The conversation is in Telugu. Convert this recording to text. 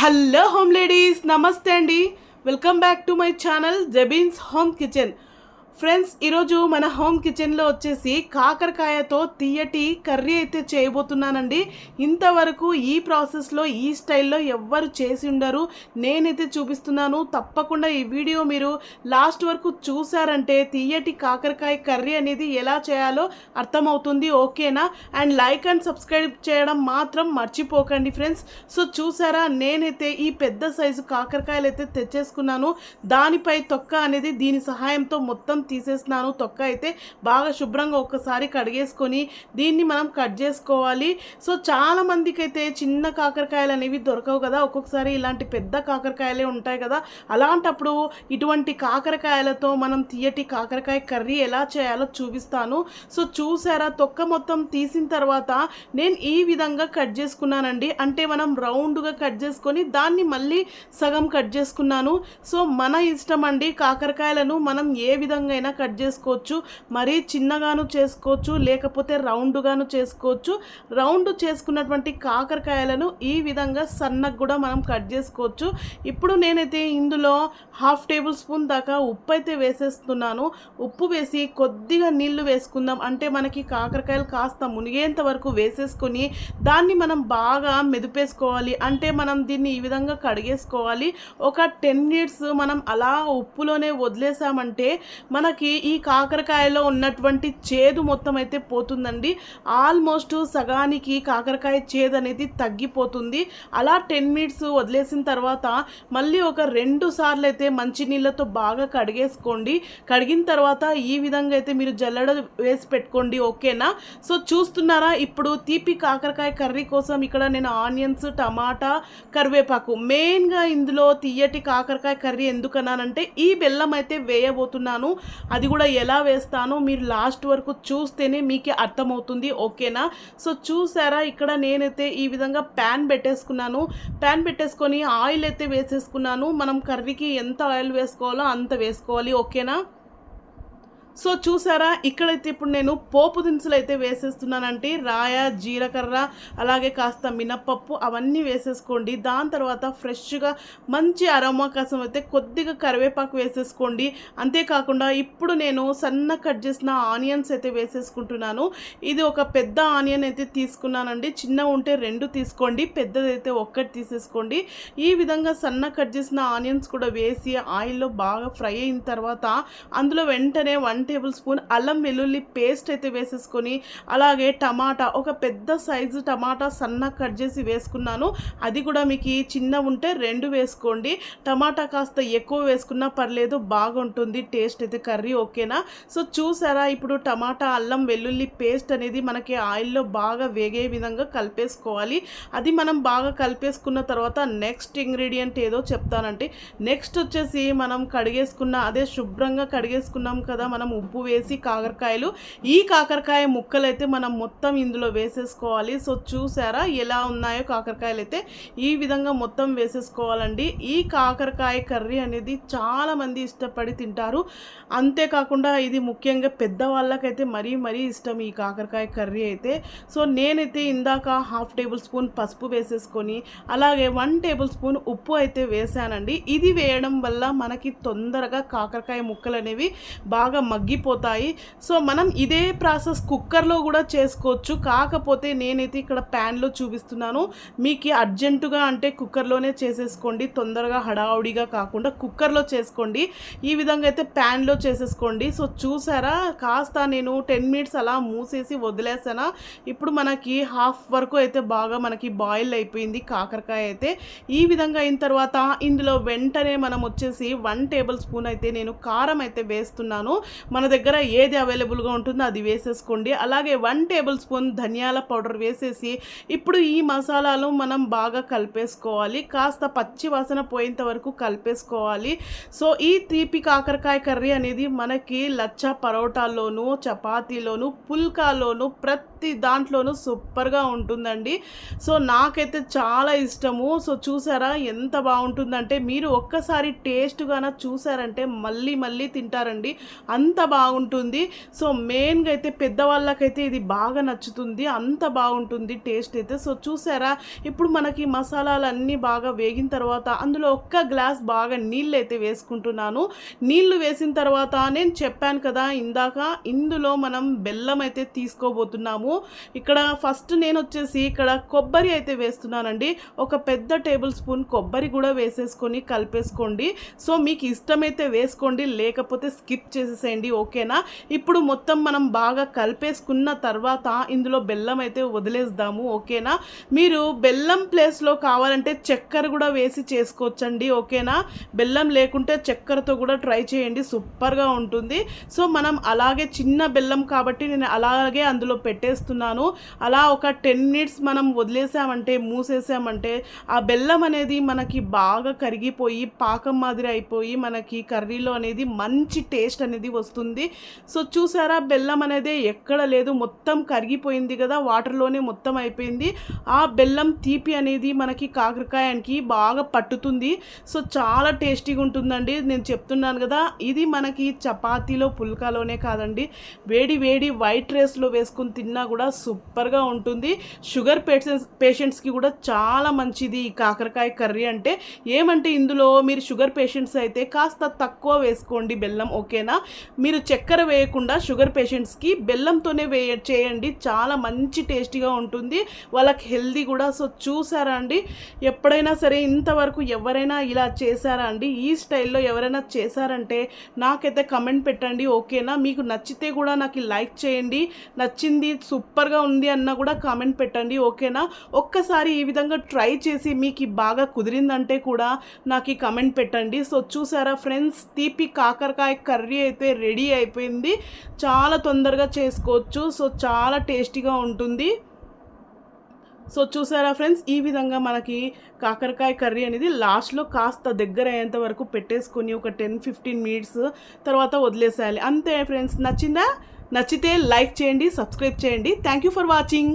హలో హోమ్ లేడీస్ నమస్తే అండి. Welcome back to my channel Jabeen's home kitchen. Friends ఈరోజు మన హోమ్ కిచెన్లో వచ్చేసి కాకరకాయతో తీయటి కర్రీ అయితే చేయబోతున్నానండి. ఇంతవరకు ఈ ప్రాసెస్లో ఈ స్టైల్లో ఎవ్వరు చేసి ఉండరు. నేనైతే చూపిస్తున్నాను. తప్పకుండా ఈ వీడియో మీరు లాస్ట్ వరకు చూసారంటే తీయటి కాకరకాయ కర్రీ అనేది ఎలా చేయాలో అర్థమవుతుంది ఓకేనా? అండ్ లైక్ అండ్ సబ్స్క్రైబ్ చేయడం మాత్రం మర్చిపోకండి ఫ్రెండ్స్. సో చూసారా? నేనైతే ఈ పెద్ద సైజు కాకరకాయలు అయితే తెచ్చేసుకున్నాను. దానిపై తొక్క అనేది దీని సహాయంతో మొత్తం తీసేస్తున్నాను. తొక్క అయితే బాగా శుభ్రంగా ఒక్కసారి కడిగేసుకొని దీన్ని మనం కట్ చేసుకోవాలి. సో చాలామందికి అయితే చిన్న కాకరకాయలు అనేవి దొరకవు కదా. ఒక్కొక్కసారి ఇలాంటి పెద్ద కాకరకాయలే ఉంటాయి కదా. అలాంటప్పుడు ఇటువంటి కాకరకాయలతో మనం తీయటి కాకరకాయ కర్రీ ఎలా చేయాలో చూపిస్తాను. సో చూసారా? తొక్క మొత్తం తీసిన తర్వాత నేను ఈ విధంగా కట్ చేసుకున్నానండి. అంటే మనం రౌండ్గా కట్ చేసుకొని దాన్ని మళ్ళీ సగం కట్ చేసుకున్నాను. సో మన ఇష్టం అండి కాకరకాయలను మనం ఏ విధంగా అయినా కట్ చేసుకోవచ్చు మరీ చిన్నగాను చేసుకోవచ్చు లేకపోతే రౌండ్గాను చేసుకోవచ్చు. రౌండ్ చేసుకున్నటువంటి కాకరకాయలను ఈ విధంగా సన్నగా కూడా మనం కట్ చేసుకోవచ్చు. ఇప్పుడు నేనైతే ఇందులో హాఫ్ టేబుల్ స్పూన్ దాకా ఉప్పు అయితే వేసేస్తున్నాను. ఉప్పు వేసి కొద్దిగా నీళ్ళు వేసుకుందాం. అంటే మనకి కాకరకాయలు కాస్త మునిగేంత వరకు వేసేసుకొని దాన్ని మనం బాగా మెదిపేసుకోవాలి. అంటే మనం దీన్ని ఈ విధంగా కడిగేసుకోవాలి. ఒక టెన్ మినిట్స్ మనం అలా ఉప్పులోనే వదిలేసామంటే మనకి ఈ కాకరకాయలో ఉన్నటువంటి చేదు మొత్తం అయితే పోతుందండి. ఆల్మోస్ట్ సగానికి కాకరకాయ చేదు అనేది తగ్గిపోతుంది. అలా టెన్ మినిట్స్ వదిలేసిన తర్వాత మళ్ళీ ఒక రెండు సార్లు అయితే మంచినీళ్ళతో బాగా కడిగేసుకోండి. కడిగిన తర్వాత ఈ విధంగా అయితే మీరు జల్లడ వేసి పెట్టుకోండి. ఓకేనా సో చూస్తున్నారా? ఇప్పుడు తీపి కాకరకాయ కర్రీ కోసం ఇక్కడ నేను ఆనియన్స్ టమాటా కరివేపాకు మెయిన్గా ఇందులో తీయటి కాకరకాయ కర్రీ ఎందుకన్నానంటే ఈ బెల్లం అయితే వేయబోతున్నాను. అది కూడా ఎలా వేస్తానో మీరు లాస్ట్ వరకు చూస్తేనే మీకే అర్థమవుతుంది ఓకేనా? సో చూసారా? ఇక్కడ నేనైతే ఈ విధంగా ప్యాన్ పెట్టేసుకున్నాను. ప్యాన్ పెట్టేసుకొని ఆయిల్ అయితే వేసేసుకున్నాను. మనం కర్రీకి ఎంత ఆయిల్ వేసుకోవాలో అంత వేసుకోవాలి ఓకేనా? సో చూసారా ఇక్కడైతే ఇప్పుడు నేను పోపు దినుసులు అయితే వేసేస్తున్నానంటే రాయ జీలకర్ర అలాగే కాస్త మినప్పప్పు అవన్నీ వేసేసుకోండి. దాని తర్వాత ఫ్రెష్గా మంచి అరోమా కోసం అయితే కొద్దిగా కరివేపాకు వేసేసుకోండి. అంతేకాకుండా ఇప్పుడు నేను సన్న కట్ చేసిన ఆనియన్స్ అయితే వేసేసుకుంటున్నాను. ఇది ఒక పెద్ద ఆనియన్ అయితే తీసుకున్నానండి. చిన్న ఉంటే రెండు తీసుకోండి పెద్దదైతే ఒక్కటి తీసేసుకోండి. ఈ విధంగా సన్న కట్ చేసిన ఆనియన్స్ కూడా వేసి ఆయిల్లో బాగా ఫ్రై అయిన తర్వాత అందులో వెంటనే వన్ టేబుల్ స్పూన్ అల్లం వెల్లుల్లి పేస్ట్ అయితే వేసేసుకొని అలాగే టమాటా ఒక పెద్ద సైజు టమాటా సన్నగా కట్ చేసి వేసుకున్నాను. అది కూడా మీకు చిన్న ఉంటే రెండు వేసుకోండి. టమాటా కాస్త ఎక్కువ వేసుకున్నా పర్లేదు బాగుంటుంది టేస్ట్ అయితే కర్రీ ఓకేనా? సో చూసారా ఇప్పుడు టమాటా అల్లం వెల్లుల్లి పేస్ట్ అనేది మనకి ఆయిల్లో బాగా వేగే విధంగా కలిపేసుకోవాలి. అది మనం బాగా కలిపేసుకున్న తర్వాత నెక్స్ట్ ఇంగ్రీడియంట్ ఏదో చెప్తానంటే నెక్స్ట్ వచ్చేసి మనం కడిగేసుకున్న అదే శుభ్రంగా కడిగేసుకున్నాం కదా మనం ఉప్పు వేసి కాకరకాయలు. ఈ కాకరకాయ ముక్కలు అయితే మనం మొత్తం ఇందులో వేసేసుకోవాలి. సో చూసారా ఎలా ఉన్నాయో కాకరకాయలు అయితే ఈ విధంగా మొత్తం వేసేసుకోవాలండి. ఈ కాకరకాయ కర్రీ అనేది చాలామంది ఇష్టపడి తింటారు. అంతేకాకుండా ఇది ముఖ్యంగా పెద్దవాళ్ళకైతే మరీ మరీ ఇష్టం ఈ కాకరకాయ కర్రీ అయితే. సో నేనైతే ఇందాక హాఫ్ టేబుల్ స్పూన్ పసుపు వేసేసుకొని అలాగే వన్ టేబుల్ స్పూన్ ఉప్పు అయితే వేసానండి. ఇది వేయడం వల్ల మనకి తొందరగా కాకరకాయ ముక్కలు అనేవి బాగా మగ్గిపోతాయి. సో మనం ఇదే ప్రాసెస్ కుక్కర్లో కూడా చేసుకోవచ్చు. కాకపోతే నేనైతే ఇక్కడ ప్యాన్లో చూపిస్తున్నాను. మీకు అర్జెంటుగా అంటే కుక్కర్లోనే చేసేసుకోండి. తొందరగా హడావుడిగా కాకుండా కుక్కర్లో చేసుకోండి. ఈ విధంగా అయితే ప్యాన్లో చేసేసుకోండి. సో చూసారా? కాస్త నేను టెన్ మినిట్స్ అలా మూసేసి వదిలేసానా. ఇప్పుడు మనకి హాఫ్ వరకు అయితే బాగా మనకి బాయిల్ అయిపోయింది కాకరకాయ అయితే. ఈ విధంగా అయిన తర్వాత ఇందులో వెంటనే మనం వచ్చేసి వన్ టేబుల్ స్పూన్ అయితే నేను కారం అయితే వేస్తున్నాను. మన దగ్గర ఏది అవైలబుల్గా ఉంటుందో అది వేసేసుకోండి. అలాగే వన్ టేబుల్ స్పూన్ ధనియాల పౌడర్ వేసేసి ఇప్పుడు ఈ మసాలాలు మనం బాగా కలిపేసుకోవాలి. కాస్త పచ్చి వాసన పోయేంత వరకు కలిపేసుకోవాలి. సో ఈ తీపి కాకరకాయ కర్రీ అనేది మనకి లచ్చ పరోటాల్లోనూ చపాతీలోను పుల్కాలోను ప్రతి దాంట్లోనూ సూపర్గా ఉంటుందండి. సో నాకైతే చాలా ఇష్టము. సో చూసారా ఎంత బాగుంటుందంటే మీరు ఒక్కసారి టేస్ట్గాన చూసారంటే మళ్ళీ మళ్ళీ తింటారండి. అంత అంత బాగుంటుంది. సో మెయిన్గా అయితే పెద్దవాళ్ళకైతే ఇది బాగా నచ్చుతుంది. అంత బాగుంటుంది టేస్ట్ అయితే. సో చూసారా? ఇప్పుడు మనకి మసాలాలన్నీ బాగా వేగిన తర్వాత అందులో ఒక్క గ్లాస్ బాగా నీళ్ళు అయితే వేసుకుంటున్నాను. నీళ్ళు వేసిన తర్వాత నేను చెప్పాను కదా ఇందాక ఇందులో మనం బెల్లం అయితే తీసుకోబోతున్నాము. ఇక్కడ ఫస్ట్ నేను వచ్చేసి ఇక్కడ కొబ్బరి అయితే వేస్తున్నానండి. ఒక పెద్ద టేబుల్ స్పూన్ కొబ్బరి కూడా వేసేసుకొని కలిపేసుకోండి. సో మీకు ఇష్టమైతే వేసుకోండి లేకపోతే స్కిప్ చేసేసేయండి. ఓకేనా? ఇప్పుడు మొత్తం మనం బాగా కలిపేసుకున్న తర్వాత ఇందులో బెల్లం అయితే వదిలేద్దాము ఓకేనా? మీరు బెల్లం ప్లేస్లో కావాలంటే చక్కెర కూడా వేసి చేసుకోవచ్చండి ఓకేనా? బెల్లం లేకుంటే చక్కెరతో కూడా ట్రై చేయండి సూపర్గా ఉంటుంది. సో మనం అలాగే చిన్న బెల్లం కాబట్టి నేను అలాగే అందులో పెట్టేస్తున్నాను. అలా ఒక టెన్ మినిట్స్ మనం వదిలేసామంటే మూసేసామంటే ఆ బెల్లం అనేది మనకి బాగా కరిగిపోయి పాకం మాదిరి అయిపోయి మనకి కర్రీలో అనేది మంచి టేస్ట్ అనేది వస్తుంది. సో చూసారా బెల్లం అనేది ఎక్కడ లేదు. మొత్తం కరిగిపోయింది కదా వాటర్లోనే మొత్తం అయిపోయింది. ఆ బెల్లం తీపి అనేది మనకి కాకరకాయకి బాగా పట్టుతుంది. సో చాలా టేస్టీగా ఉంటుందండి. నేను చెప్తున్నాను కదా ఇది మనకి చపాతీలో పుల్కాలోనే కాదండి. వేడి వేడి వైట్ రైస్లో వేసుకుని తిన్నా కూడా సూపర్గా ఉంటుంది. షుగర్ పేషెంట్స్ పేషెంట్స్కి కూడా చాలా మంచిది ఈ కాకరకాయ కర్రీ అంటే. ఏమంటే ఇందులో మీరు షుగర్ పేషెంట్స్ అయితే కాస్త తక్కువ వేసుకోండి బెల్లం ఓకేనా? మీరు చక్కెర వేయకుండా షుగర్ పేషెంట్స్కి బెల్లంతోనే వేయ చేయండి. చాలా మంచి టేస్టీగా ఉంటుంది. వాళ్ళకి హెల్దీ కూడా. సో చూసారా అండి? ఎప్పుడైనా సరే ఇంతవరకు ఎవరైనా ఇలా చేశారా అండి? ఈ స్టైల్లో ఎవరైనా చేశారంటే నాకైతే కమెంట్ పెట్టండి ఓకేనా? మీకు నచ్చితే కూడా నాకు లైక్ చేయండి. నచ్చింది సూపర్గా ఉంది అన్న కూడా కామెంట్ పెట్టండి ఓకేనా? ఒక్కసారి ఈ విధంగా ట్రై చేసి మీకు బాగా కుదిరిందంటే కూడా నాకు కమెంట్ పెట్టండి. సో చూసారా ఫ్రెండ్స్? తీపి కాకరకాయ కర్రీ అయితే రెడీ రెడీ అయిపోయింది. చాలా తొందరగా చేసుకోవచ్చు. సో చాలా టేస్టీగా ఉంటుంది. సో చూసారా ఫ్రెండ్స్? ఈ విధంగా మనకి కాకరకాయ కర్రీ అనేది లాస్ట్లో కాస్త దగ్గర అయ్యేంత వరకు పెట్టేసుకొని ఒక టెన్ ఫిఫ్టీన్ మినిట్స్ తర్వాత వదిలేసేయాలి. అంతే ఫ్రెండ్స్. నచ్చిందా? నచ్చితే లైక్ చేయండి సబ్స్క్రైబ్ చేయండి. Thank you for watching.